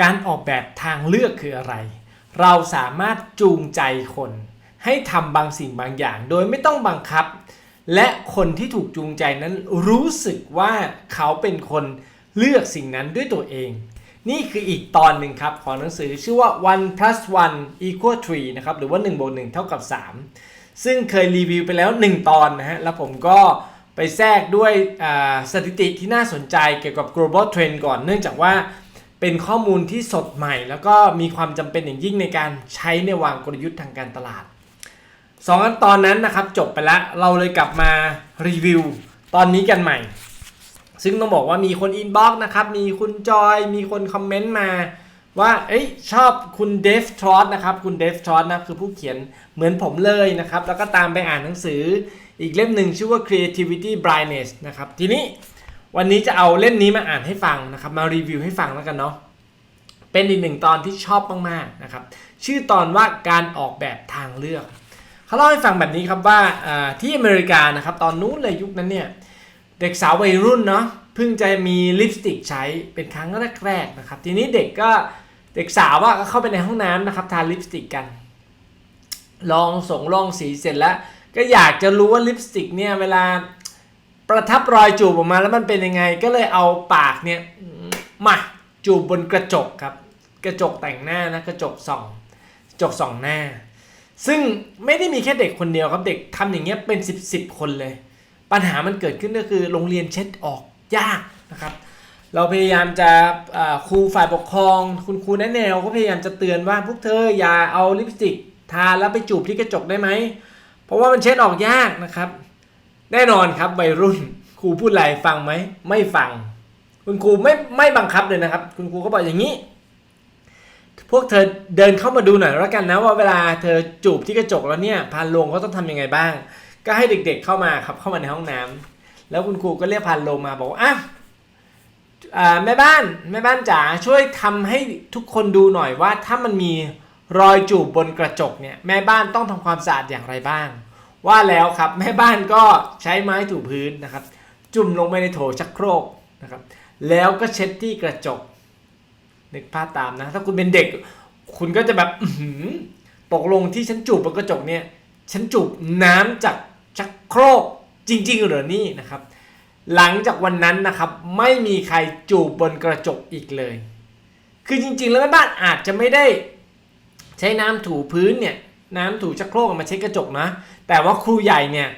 การออกแบบทางเลือกคืออะไร เราสามารถจูงใจคน ให้ทำบางสิ่งบางอย่าง โดยไม่ต้องบังคับ และคนที่ถูกจูงใจนั้นรู้สึกว่าเขาเป็นคนเลือกสิ่งนั้นด้วยตัวเอง นี่คืออีกตอนหนึ่งครับของหนังสือชื่อว่า one plus one equal three นะครับ หรือว่า1บวก1เท่ากับ 3 ซึ่งเคยรีวิวไปแล้ว 1 ตอนนะฮะ แล้วผมก็ไปแทรกด้วยสถิติที่น่าสนใจเกี่ยวกับ global trend ก่อน เนื่องจากว่า เป็นข้อมูลที่สดใหม่ แล้วก็มีความจำเป็นอย่างยิ่งในการใช้ในวางกลยุทธ์ทางการตลาดสองตอนนั้นนะครับจบไปแล้วเราเลยกลับมารีวิวตอนนี้กันใหม่ ซึ่งต้องบอกว่ามีคนอินบ็อกซ์นะครับ มีคุณจอย มีคนคอมเมนต์มาว่าเอ้ยชอบคุณเดฟทรอตนะครับ คุณเดฟทรอตนะคือผู้เขียนเหมือนผมเลยนะครับ แล้วก็ตามไปอ่านหนังสืออีกเล่มหนึ่งชื่อว่า creativity blindness นะครับ ทีนี้ วันนี้จะเอาเล่มนี้มาอ่านให้ฟังนะครับมารีวิวให้ฟังแล้วกันเนาะเป็นอีกหนึ่งตอนที่ชอบมากๆนะครับชื่อตอนว่าการออกแบบทางเลือกเขาเล่าให้ฟังแบบนี้ครับว่าที่อเมริกานะครับตอนนู้นเลยยุคนั้นเนี่ยเด็กสาววัยรุ่นเนาะเพิ่งจะมีลิปสติกใช้เป็นครั้งแรกๆนะครับทีนี้เด็กก็เด็กสาวว่าก็เข้าไปในห้องน้ำนะครับทาลิปสติกกัน ลองส่งลองสีเสร็จแล้ว ก็อยากจะรู้ว่าลิปสติกเนี่ยเวลา ประทับรอยจูบออกมาแล้วมันเป็นยังไงก็เลยเอาปากเนี่ยมาจูบบนกระจกครับ กระจกแต่งหน้านะกระจกส่องกระจกส่องหน้า ซึ่งไม่ได้มีแค่เด็กคนเดียวครับเด็กทำอย่างเงี้ยเป็น 10บสคนเลย ปัญหามันเกิดขึ้นก็คือโรงเรียนเช็ดออกยากนะครับเราพยายามจะครูฝ่ายปกครอง คุณครูแนะแนวก็พยายามจะเตือนว่าพวกเธออย่าเอาลิปสติกทาแล้วไปจูบที่กระจกได้ไหมเพราะว่ามันเช็ดออกยากนะครับ แน่นอนครับวัยรุ่นครูพูดอะไรฟังไหมไม่ฟัง คุณครูไม่ไม่บังคับเลยนะครับ คุณครูก็บอกอย่างนี้ พวกเธอเดินเข้ามาดูหน่อยแล้วกันนะว่าเวลาเธอจูบที่กระจกแล้วเนี่ยพานลงเขาต้องทำยังไงบ้าง ก็ให้เด็กๆเข้ามาครับเข้ามาในห้องน้ำแล้วคุณครูก็เรียกพานลงมาบอกว่าอะแม่บ้านแม่บ้านจ๋าช่วยทำให้ทุกคนดูหน่อยว่าถ้ามันมีรอยจูบบนกระจกเนี่ยแม่บ้านต้องทำความสะอาดอย่างไรบ้าง ว่าแล้วครับแม่บ้านก็ใช้ไม้ถูพื้นนะครับ จุ่มลงไปในโถชักโครกนะครับ แล้วก็เช็ดที่กระจกนึกภาพตามนะ ถ้าคุณเป็นเด็ก คุณก็จะแบบตกลงที่ฉันจูบบนกระจกเนี่ยฉันจูบน้ำจากชักโครกจริง ๆ เหรอนี่นะครับ หลังจากวันนั้นนะครับ ไม่มีใครจูบบนกระจกอีกเลย คือจริง ๆ แล้วแม่บ้านอาจจะไม่ได้ใช้น้ำถูพื้นเนี่ย น้ำถูชักโครกมาเช็ดกระจกนะ แต่ว่าครูใหญ่เนี่ย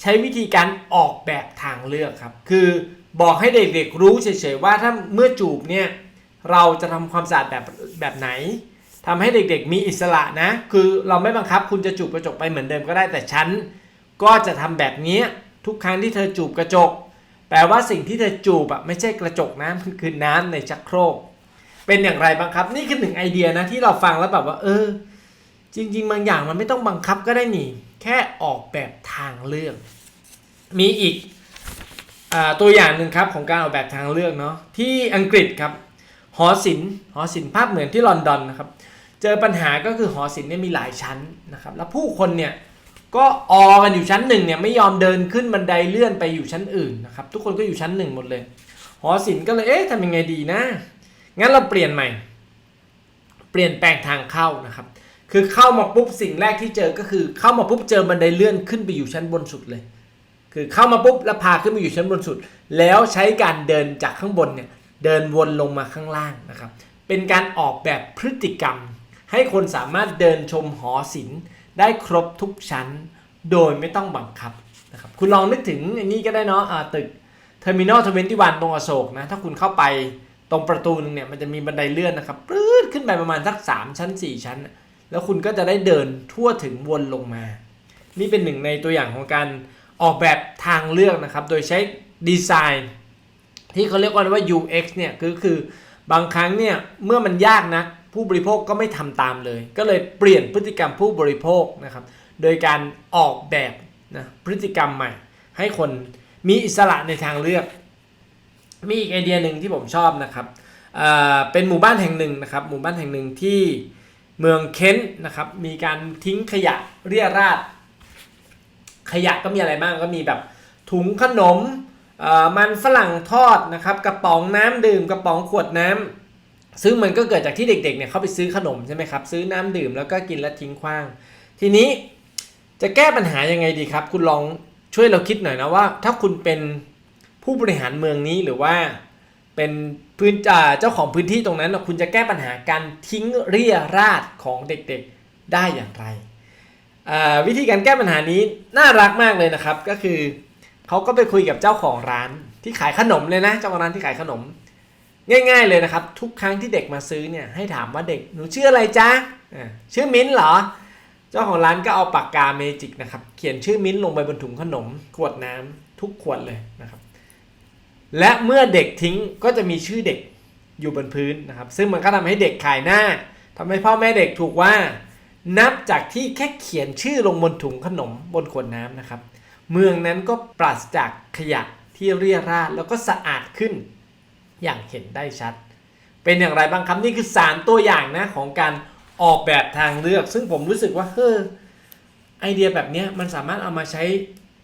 ใช้วิธีการออกแบบทางเลือกครับ คือบอกให้เด็กๆรู้เฉยๆว่าถ้าเมื่อจูบเนี่ยเราจะทำความสะอาดแบบแบบไหนทำให้เด็กๆมีอิสระนะ คือเราไม่บังคับคุณจะจูบกระจกไปเหมือนเดิมก็ได้แต่ฉันก็จะทำแบบนี้ทุกครั้งที่เธอจูบกระจก แปลว่าสิ่งที่เธอจูบอะไม่ใช่กระจกนะมันคือน้ำในชักโครก เป็นอย่างไรบ้างครับ นี่คือหนึ่งไอเดียนะที่เราฟังแล้วแบบว่าเออ จริง ๆ บางอย่างมันไม่ต้องบังคับก็ได้นี่ แค่ออกแบบทางเลือก มีอีกอตัวอย่างหนึ่งครับของการออกแบบทางเลือกเนาะที่อังกฤษครับหอศิลป์หอศิลป์ภาพเหมือนที่ลอนดอนนะครับ เจอปัญหาก็คือหอศิลป์เนี่ยมีหลายชั้นนะครับ แล้วผู้คนเนี่ยก็ออกันอยู่ชั้นหนึ่งเนี่ยไม่ยอมเดินขึ้นบันไดเลื่อนไปอยู่ชั้นอื่นนะครับ ทุกคนก็อยู่ชั้นหนึ่งหมดเลย หอศิลป์ก็เลยเอ๊ะทำยังไงดีนะ งั้นเราเปลี่ยนใหม่ เปลี่ยนแปลงทางเข้านะครับ คือเข้ามาปุ๊บสิ่งแรกที่เจอก็คือเข้ามาปุ๊บเจอบันไดเลื่อนขึ้นไปอยู่ชั้นบนสุดเลย คือเข้ามาปุ๊บแล้วพาขึ้นไปอยู่ชั้นบนสุด แล้วใช้การเดินจากข้างบนเนี่ยเดินวนลงมาข้างล่างนะครับ เป็นการออกแบบพฤติกรรม ให้คนสามารถเดินชมหอศิลป์ได้ครบทุกชั้น โดยไม่ต้องบังคับนะครับคุณลองนึกถึงอันนี้ก็ได้เนาะอ่าตึกเทอร์มินอลทเวนตี้วันตรงอโศกนะถ้าคุณเข้าไปตรงประตูนึงเนี่ยมันจะมีบันไดเลื่อนนะครับปลื้ดขึ้นไปประมาณสัก 3 ชั้น 4 ชั้น แล้วคุณก็จะได้เดินทั่วถึงวนลงมา นี่เป็นหนึ่งในตัวอย่างของการออกแบบทางเลือกนะครับ โดยใช้ดีไซน์ที่เขาเรียกว่า UX เนี่ยคือคือบางครั้งเนี่ยเมื่อมันยากนะผู้บริโภคก็ไม่ทำตามเลย ก็เลยเปลี่ยนพฤติกรรมผู้บริโภคนะครับ โดยการออกแบบนะพฤติกรรมใหม่ ให้คนมีอิสระในทางเลือก มีอีกไอเดียหนึ่งที่ผมชอบนะครับเเป็นหมู่บ้านแห่งหนึ่งนะครับ หมู่บ้านแห่งหนึ่งที่ เมืองเคนต์นะครับมีการทิ้งขยะเรี่ยราดขยะก็มีอะไรบ้างก็มีแบบถุงขนมมันฝรั่งทอดนะครับกระป๋องน้ำดื่มกระป๋องขวดน้ำซึ่งมันก็เกิดจากที่เด็กๆเนี่ยเขาไปซื้อขนมใช่ไหมครับซื้อน้ำดื่มแล้วก็กินแล้วทิ้งขว้าง ทีนี้จะแก้ปัญหายังไงดีครับ คุณลองช่วยเราคิดหน่อยนะว่า ถ้าคุณเป็นผู้บริหารเมืองนี้หรือว่า เป็นพื้นอ่าเจ้าของพื้นที่ตรงนั้นคุณจะแก้ปัญหาการทิ้งเรี่ยราดของเด็กๆได้อย่างไร วิธีการแก้ปัญหานี้น่ารักมากเลยนะครับ ก็คือเขาก็ไปคุยกับเจ้าของร้านที่ขายขนมเลยนะเจ้าของร้านที่ขายขนม ง่าย ๆเลยนะครับ ทุกครั้งที่เด็กมาซื้อเนี่ยให้ถามว่าเด็กหนูชื่ออะไรจ๊ะอ่าชื่อมิ้นเหรอ เจ้าของร้านก็เอาปากกาเมจิกนะครับเขียนชื่อมิ้นลงไปบนถุงขนมขวดน้ำทุกขวดเลยนะครับ และเมื่อเด็กทิ้งก็จะมีชื่อเด็กอยู่บนพื้นนะครับ ซึ่งมันก็ทำให้เด็กขายหน้าทำให้พ่อแม่เด็กถูกว่า นับจากที่แค่เขียนชื่อลงบนถุงขนมบนขวดน้ำนะครับ เมืองนั้นก็ปราศจากขยะที่เรียราดแล้วก็สะอาดขึ้นอย่างเห็นได้ชัด เป็นอย่างไรบ้างครับนี่คือสารตัวอย่างนะของการออกแบบทางเลือก ซึ่งผมรู้สึกว่าเฮ้อไอเดียแบบนี้มันสามารถเอามาใช้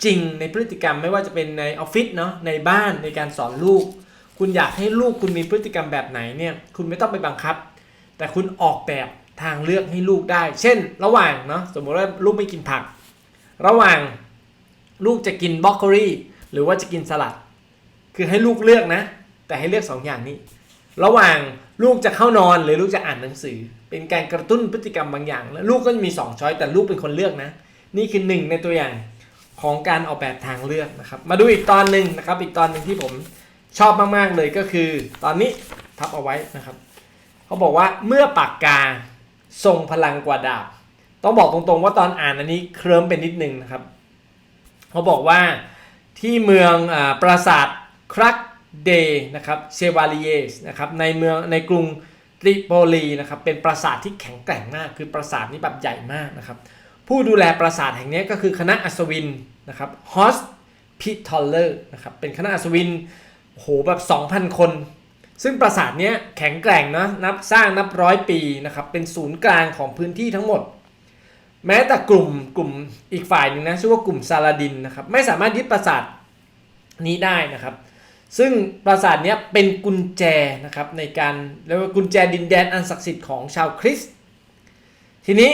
จริงในพฤติกรรมไม่ว่าจะเป็นในออฟฟิศเนาะในบ้านในการสอนลูก คุณอยากให้ลูกคุณมีพฤติกรรมแบบไหนเนี่ยคุณไม่ต้องไปบังคับ แต่คุณออกแบบทางเลือกให้ลูกได้ เช่น ระหว่างเนาะสมมติว่าลูกไม่กินผัก ระหว่างลูกจะกินบรอกโคลีหรือว่าจะกินสลัด คือให้ลูกเลือกนะ แต่ให้เลือกสองอย่างนี้ ระหว่างลูกจะเข้านอนหรือลูกจะอ่านหนังสือ เป็นการกระตุ้นพฤติกรรมบางอย่าง แล้วลูกก็มี2ช้อยแต่ลูกเป็นคนเลือกนะ นี่คือหนึ่งในตัวอย่าง ของการออกแบบทางเลือกนะครับ มาดูอีกตอนหนึ่งนะครับ อีกตอนหนึ่งที่ผมชอบมากๆเลยก็คือ ตอนนี้ทับเอาไว้นะครับ เขาบอกว่าเมื่อปากกาทรงพลังกว่าดาบ ต้องบอกตรงๆว่าตอนอ่านอันนี้เคลิ้มเป็นนิดนึงนะครับ เขาบอกว่าที่เมืองอปราสาทครักเดนะครับเชวาลีเยสนะครับในเมืองในกรุงตริโปลีนะครับเป็นปราสาทที่แข็งแกร่งมากคือปราสาทนี้แบบใหญ่มากนะครับ ผู้ดูแลปราสาทแห่งนี้ก็คือคณะอัศวินนะครับฮอสพิทอลเลอร์นะครับเป็นคณะอัศวินโหแบบ 2,000 คน ซึ่งปราสาทเนี้ยแข็งแกร่งนะนับสร้างนับร้อยปีนะครับเป็นศูนย์กลางของพื้นที่ทั้งหมด แม้แต่กลุ่มกลุ่มอีกฝ่ายหนึ่งนะชื่อว่ากลุ่มซาลาดินนะครับไม่สามารถยึดปราสาทนี้ได้นะครับ ซึ่งปราสาทเนี้ยเป็นกุญแจนะครับในการเรียกว่ากุญแจดินแดนอันศักดิ์สิทธิ์ของชาวคริสต์ทีนี้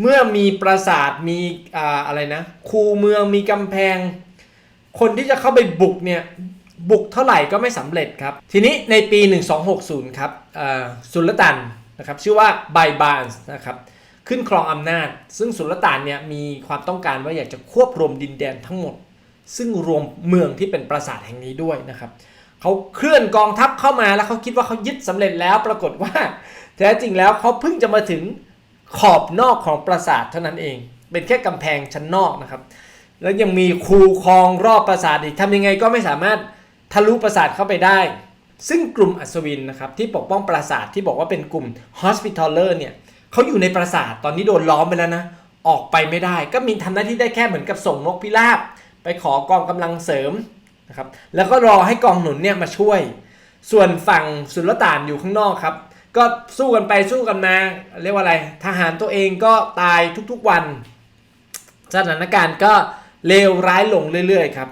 เมื่อมีปราสาทมีอ่าอะไรนะคูเมืองมีกำแพง คนที่จะเข้าไปบุกเนี่ยบุกเท่าไหร่ก็ไม่สำเร็จครับ ทีนี้ในปี 1260 ครับสุลต่านนะครับชื่อว่าไบบานส์นะครับขึ้นครองอำนาจ ซึ่งสุลต่านเนี่ยมีความต้องการว่าอยากจะควบรวมดินแดนทั้งหมด ซึ่งรวมเมืองที่เป็นปราสาทแห่งนี้ด้วยนะครับเขาเคลื่อนกองทัพเข้ามาแล้วเขาคิดว่าเขายึดสำเร็จแล้วปรากฏว่า แท้จริงแล้วเขาเพิ่งจะมาถึง ขอบนอกของปราสาทเท่านั้นเอง เป็นแค่กำแพงชั้นนอกนะครับ แล้วยังมีคูคลองรอบปราสาทอีกทำยังไงก็ไม่สามารถทะลุปราสาทเข้าไปได้ ซึ่งกลุ่มอัศวินนะครับที่ปกป้องปราสาทที่บอกว่าเป็นกลุ่ม Hospitaller เนี่ยเขาอยู่ในปราสาทตอนนี้โดนล้อมไปแล้วนะออกไปไม่ได้ก็มีทำหน้าที่ได้แค่เหมือนกับส่งนกพิราบ ไปขอกองกำลังเสริมนะครับแล้วก็รอให้กองหนุนเนี่ยมาช่วย ส่วนฝั่งสุลต่านอยู่ข้างนอกครับ ก็สู้กันไปสู้กันมา เรียกว่าอะไร ทหารตัวเองก็ตายทุกๆวัน สถานการณ์ก็เลวร้ายลงเรื่อยๆครับ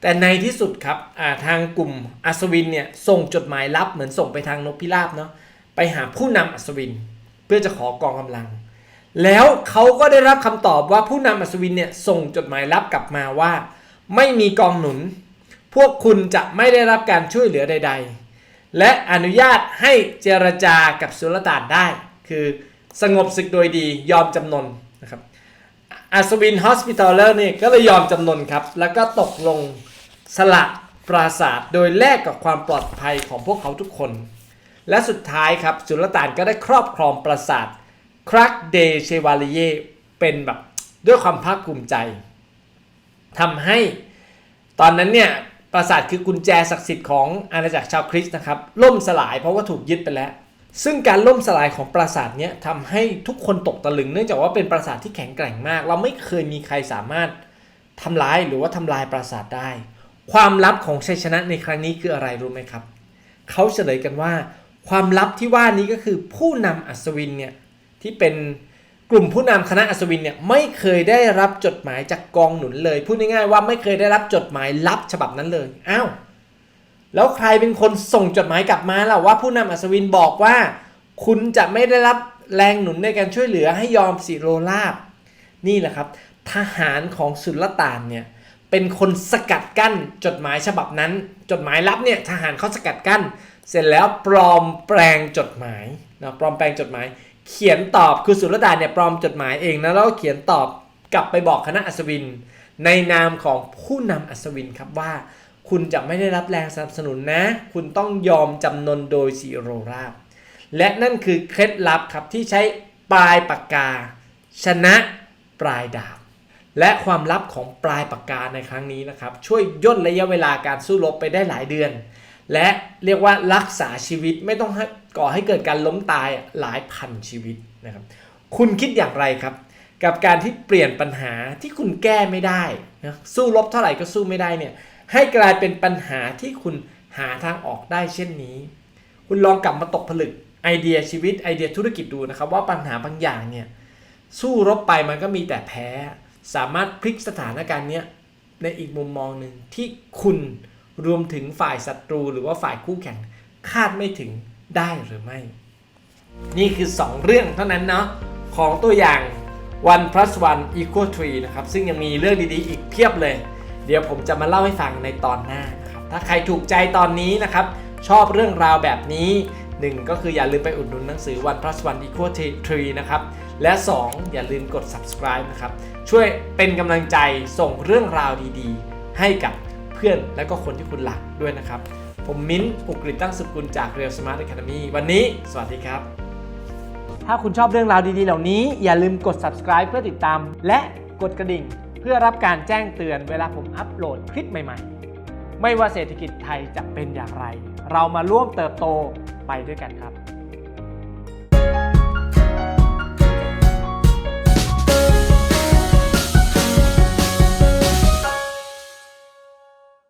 แต่ในที่สุดครับาทางกลุ่มอัศวินเนี่ยส่งจดหมายลับเหมือนส่งไปทางนกพิราบเนาะไปหาผู้นำอัศวิน เพื่อจะขอกองกำลัง แล้วเขาก็ได้รับคำตอบว่าผู้นำอัศวินเนี่ยส่งจดหมายลับกลับมาว่า ไม่มีกองหนุน พวกคุณจะไม่ได้รับการช่วยเหลือใด ๆ และอนุญาตให้เจรจากับสุลต่านได้ คือสงบศึกโดยดียอมจำนนนะครับอัศวินฮอสพิทอลเลอร์เนี่ยก็เลยยอมจำนนครับ แล้วก็ตกลงสละปราสาทโดยแลกกับความปลอดภัยของพวกเขาทุกคน และสุดท้ายครับสุลต่านก็ได้ครอบครองปราสาทครักเดเชวาลีเยเป็นแบบด้วยความภาคภูมิใจทำให้ตอนนั้นเนี่ย ปราสาทคือกุญแจศักดิ์สิทธิ์ของอาณาจักรชาวคริสต์นะครับล่มสลายเพราะว่าถูกยึดไปแล้ว ซึ่งการล่มสลายของปราสาทเนี้ยทำให้ทุกคนตกตะลึง เนื่องจากว่าเป็นปราสาทที่แข็งแกร่งมาก เราไม่เคยมีใครสามารถทำร้ายหรือว่าทำลายปราสาทได้ ความลับของชัยชนะในครั้งนี้คืออะไรรู้ไหมครับเขาเฉลยกันว่า ความลับที่ว่านี้ก็คือผู้นำอัศวินเนี่ยที่เป็น กลุ่มผู้นำคณะอัศวินเนี่ยไม่เคยได้รับจดหมายจากกองหนุนเลย พูดง่ายๆว่าไม่เคยได้รับจดหมายลับฉบับนั้นเลยอ้าวแล้วใครเป็นคนส่งจดหมายกลับมาล่ะว่าผู้นำอัศวินบอกว่า คุณจะไม่ได้รับแรงหนุนในการช่วยเหลือให้ยอมสิโรลาบ นี่แหละครับ ทหารของสุลต่านเนี่ยเป็นคนสกัดกั้นจดหมายฉบับนั้น จดหมายลับเนี่ยทหารเขาสกัดกั้น เสร็จแล้วปลอมแปลงจดหมายนะปลอมแปลงจดหมาย เขียนตอบคือสุลต่าเนี่ยปลอมจดหมายเองนะแล้วก็เขียนตอบกลับไปบอกคณะอัศวิน ในนามของผู้นำอัศวินครับว่า คุณจะไม่ได้รับแรงสนับสนุนนะ คุณต้องยอมจำนนโดยสีโรราบ และนั่นคือเคล็ดลับครับที่ใช้ปลายปากกา ชนะปลายดาบและความลับของปลายปากกาในครั้งนี้นะครับ ช่วยย่นระยะเวลาการสู้รบไปได้หลายเดือน และเรียกว่ารักษาชีวิตไม่ต้องก่อให้เกิดการล้มตายหลายพันชีวิตนะครับ คุณคิดอย่างไรครับ กับการที่เปลี่ยนปัญหาที่คุณแก้ไม่ได้นะสู้รบเท่าไหร่ก็สู้ไม่ได้เนี่ยให้กลายเป็นปัญหาที่คุณหาทางออกได้เช่นนี้ คุณลองกลับมาตกผลึกไอเดียชีวิตไอเดียธุรกิจดูนะครับ ว่าปัญหาบางอย่างเนี่ยสู้รบไปมันก็มีแต่แพ้ สามารถพลิกสถานการณ์เนี้ยในอีกมุมมองหนึ่งที่คุณ รวมถึงฝ่ายศัตรูหรือว่าฝ่ายคู่แข่งคาดไม่ถึงได้หรือไม่ นี่คือ 2 เรื่องเท่านั้นเนาะของตัวอย่าง one plus one equal three นะครับ ซึ่งยังมีเรื่องดีๆ อีกเพียบเลย เดี๋ยวผมจะมาเล่าให้ฟังในตอนหน้านะครับถ้าใครถูกใจตอนนี้นะครับ ชอบเรื่องราวแบบนี้1ก็คืออย่าลืมไปอุดหนุนหนังสือ one plus one equal three นะครับ และ 2 อย่าลืมกด subscribe นะครับ ช่วยเป็นกำลังใจส่งเรื่องราวดีๆ ให้กับ พื่อนและก็คนที่คุณรักด้วยนะครับ ผมมิ้นท์อุกฤษตั้งสุกุลจาก Real Smart Academy วันนี้ สวัสดีครับ ถ้าคุณชอบเรื่องราวดีๆ เหล่านี้ อย่าลืมกด subscribe เพื่อติดตาม และกดกระดิ่ง เพื่อรับการแจ้งเตือนเวลาผมอัปโหลดคลิปใหม่ๆ ไม่ว่าเศรษฐกิจไทยจะเป็นอย่างไร เรามาร่วมเติบโตไปด้วยกันครับ